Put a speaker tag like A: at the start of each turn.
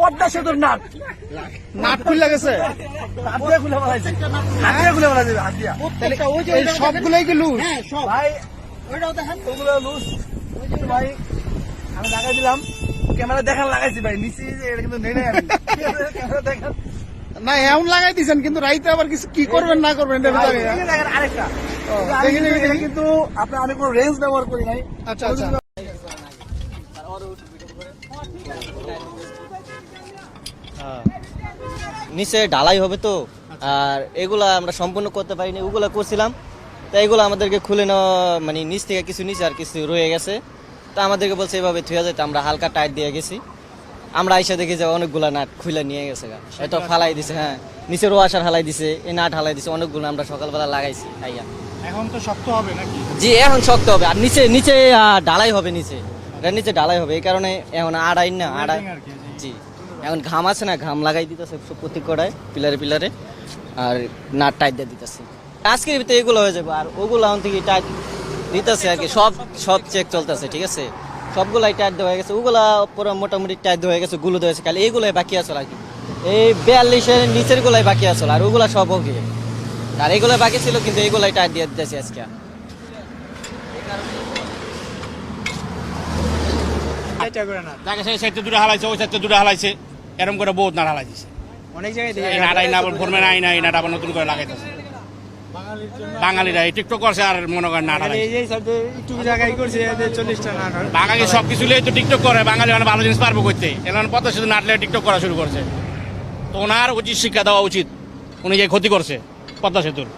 A: পদ্মা সেতুর nut.
B: Nut খুলে গেছে।
A: খুলে খুলে
B: সবগুলোই কি লুজ
A: ভাই ওগুলো লুজ ভাই আমি লাগাই দিলাম। ক্যামেরা দেখান লাগাইছি ভাই। নিচে এটা কিন্তু নেই নাই ক্যামেরা দেখান।
B: না এমন লাগাই দিছেন কিন্তু রাইতে আবার কিছু কি করবেন না করবেন
A: ভাই, আরেকটা। কিন্তু আপনার আমি কোনো রেঞ্জ ব্যবহার করি নাই।
B: আচ্ছা আচ্ছা।
C: নিচে ঢালাই হবে তো আর এগুলা আমরা সম্পূর্ণ করতে পারিনি ওগুলা করছিলাম। তা এগুলো আমাদেরকে খুলে নেওয়া মানে নিচ থেকে কিছু নিচে আর কিছু রয়ে গেছে। তা আমাদেরকে বলছে এভাবে থুয়া যেতে আমরা হালকা টাইট দিয়ে গেছি। আমরা আইসা দেখি যে অনেকগুলা নাট খুলে নিয়ে গেছে গা। হয়তো ফালাই দিছে হ্যাঁ। নিচে রোয়াশার হালাই দিছে এই নাট হালাই দিছে অনেকগুলো আমরা সকালবেলা লাগাইছি আইয়া
B: এখন তো শক্ত হবে নাকি?
C: জি এখন শক্ত হবে আর নিচে নিচে ঢালাই হবে নিচে। এটার নিচে ঢালাই হবে এই কারণে এখন আড়াই না আড়াই জি। এখন ঘাম আছে না ঘাম লাগাই দিতেছে সব প্রত্যেক কটায় পিলারে পিলারে আর নাট টাইট দিয়ে দিতেছে। আজকের ভিতরে এগুলো হয়ে যাবে আর ওগুলো এখন থেকে টাইট দিতেছে আর কি সব সব চেক চলতেছে ঠিক আছে? সবগুলাই টাইট দেওয়া হয়ে গেছে ওগুলা পুরো মোটামুটি টাইট দেওয়া হয়ে গেছে গুলো দেওয়া হয়েছে খালি এইগুলাই বাকি আছে আর কি। এই বিয়াল্লিশের নিচের গুলাই বাকি আছে আর ওগুলা সব ওকে আর এগুলো বাকি ছিল কিন্তু এইগুলাই টাইট দিয়ে দিতেছে আজকে।
D: জায়গা সেই সাইডে হালাইছে ওই সাইডে হালাইছে। এরকম করে বহুত নাট হালাইছে
B: অনেক জায়গায়
D: এই নাটাই না আবার ফোরমে নাই না এই নাট আবার নতুন করে লাগাইতেছে। বাঙালিরা এই টিকটক করছে আর মনে করেন
B: একটু জায়গায় করছে চল্লিশটা
D: বাঙালি সব কিছু লিয়ে তো টিকটক করে বাঙালি মানে ভালো জিনিস পারব করতে এলাম পথে শুধু নাটলে টিকটক করা শুরু করছে। তো ওনার উচিত শিক্ষা দেওয়া উচিত উনি যে ক্ষতি করছে পদ্মা সেতুর।